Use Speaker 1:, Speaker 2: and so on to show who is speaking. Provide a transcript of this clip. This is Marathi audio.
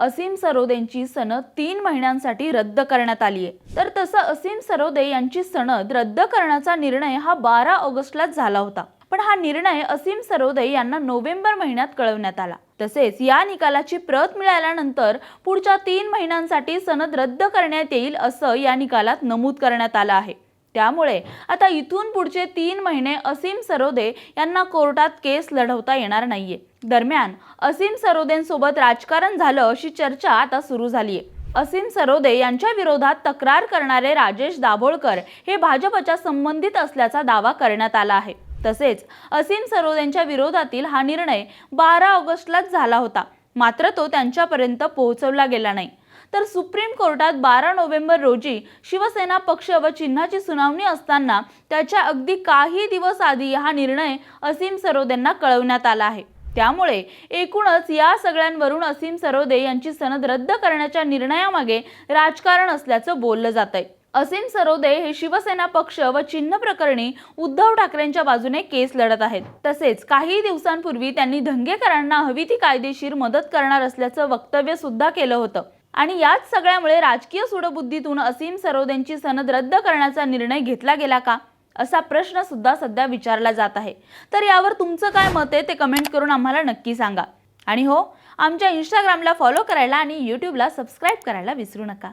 Speaker 1: असीम सरोदेंची सनद तीन महिन्यांसाठी रद्द करण्यात आली आहे. तर तसं असीम सरोदे यांची सनद रद्द करण्याचा निर्णय हा बारा ऑगस्टलाच झाला होता. पण हा निर्णय असीम सरोदे यांना नोव्हेंबर महिन्यात कळवण्यात आला. तसेच या निकालाची प्रत मिळाल्यानंतर पुढच्या तीन महिन्यांसाठी सनद रद्द करण्यात येईल असं या निकालात नमूद करण्यात आलं आहे. त्यामुळे आता इथून पुढचे तीन महिने असीम सरोदे यांना कोर्टात केस लढवता येणार नाहीये. दरम्यान असीम सरोदेंसोबत राजकारण झालं अशी चर्चा आता सुरू झाली आहे असीम सरोदे यांच्या विरोधात तक्रार करणारे राजेश दाभोळकर हे भाजपच्या संबंधित असल्याचा दावा करण्यात आला आहे. तसेच असीम सरोदेंच्या विरोधातील हा निर्णय बारा ऑगस्टलाच झाला होता. मात्र तो त्यांच्यापर्यंत पोहोचवला गेला नाही. तर सुप्रीम कोर्टात बारा नोव्हेंबर रोजी शिवसेना पक्ष व चिन्हाची सुनावणी असताना त्याच्या अगदी काही दिवस आधी हा निर्णय असीम सरोदेंना कळवण्यात आला आहे. त्यामुळे एकूणच या सगळ्यांवरून असीम सरोदे यांची सनद रद्द करण्याच्या निर्णयामागे राजकारण असल्याचं बोललं जात आहे असीम सरोदे हे शिवसेना पक्ष व चिन्ह प्रकरणी उद्धव ठाकरेंच्या बाजूने केस लढत आहेत. तसेच काही दिवसांपूर्वी त्यांनी धंगेकरांना हवी ती कायदेशीर मदत करणार असल्याचं वक्तव्य सुद्धा केलं होतं. आणि याच सगळ्यामुळे राजकीय सूडबुद्धीतून असीम सरोदेंची सनद रद्द करण्याचा निर्णय घेतला गेला का? असा प्रश्न सुद्धा सध्या विचारला जात आहे. तर यावर तुमचं काय मत आहे ते कमेंट करून आम्हाला नक्की सांगा. आणि हो आमच्या इंस्टाग्रामला फॉलो करायला आणि यूट्यूबला सबस्क्राईब करायला विसरू नका.